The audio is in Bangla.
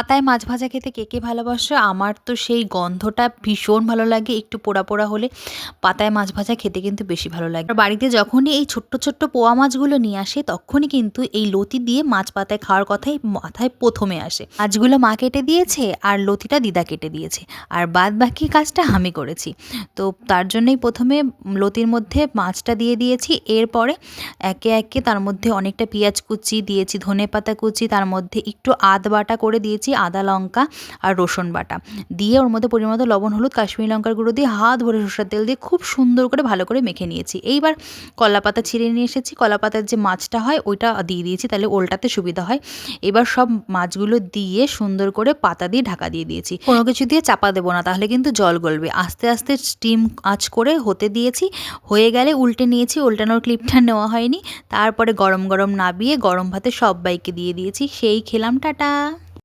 পাতায় মাছ ভাজা খেতে কে কে ভালোবাসে? আমার তো সেই গন্ধটা ভীষণ ভালো লাগে। একটু পোড়া পোড়া হলে পাতায় মাছ ভাজা খেতে কিন্তু বেশি ভালো লাগে। বাড়িতে যখনই এই ছোট্ট ছোট্ট পোয়া মাছগুলো নিয়ে আসে, তখনই কিন্তু এই লতি দিয়ে মাছ পাতায় খাওয়ার কথাই মাথায় প্রথমে আসে। মাছগুলো মা কেটে দিয়েছে আর লতিটা দিদা কেটে দিয়েছে। আর বাদ বাকি কাজটা আমি করেছি। তো তার জন্যই প্রথমে লতির মধ্যে মাছটা দিয়ে দিয়েছি। এরপরে একে একে তার মধ্যে অনেকটা পেঁয়াজ কুচি দিয়েছি ধনে পাতা কুচি, তার মধ্যে একটু আদ বাটা করে দিয়েছি। আদা লঙ্কা আর রসুন বাটা। দিয়ে ওর মধ্যে পরিমাণ লবণ, হলুদ, কাশ্মীরি লঙ্কার গুঁড়ো দিয়ে হাত ভরে সরষের তেল দিয়ে খুব সুন্দর করে ভালো করে মেখে নিয়েছি। এইবার কলা পাতা ছিঁড়ে নিয়ে এসেছি। কলা পাতার যে মাছটা হয় ওইটা দিয়ে দিয়েছি, তাহলে ওলটাতে সুবিধা হয়। এবার সব মাছগুলো দিয়ে সুন্দর করে পাতা দিয়ে ঢাকা দিয়ে দিয়েছি। কোনো কিছু দিয়ে চাপা দেবো না, তাহলে কিন্তু জল গলবে। আস্তে আস্তে স্টিম আঁচ করে হতে দিয়েছি। হয়ে গেলে উল্টে নিয়েছি, উল্টানোর ক্লিপটা নেওয়া হয়নি। তারপরে গরম গরম নাবিয়ে গরম ভাতে সবাইকে দিয়ে দিয়েছি। সেই খেলাম, টাটা!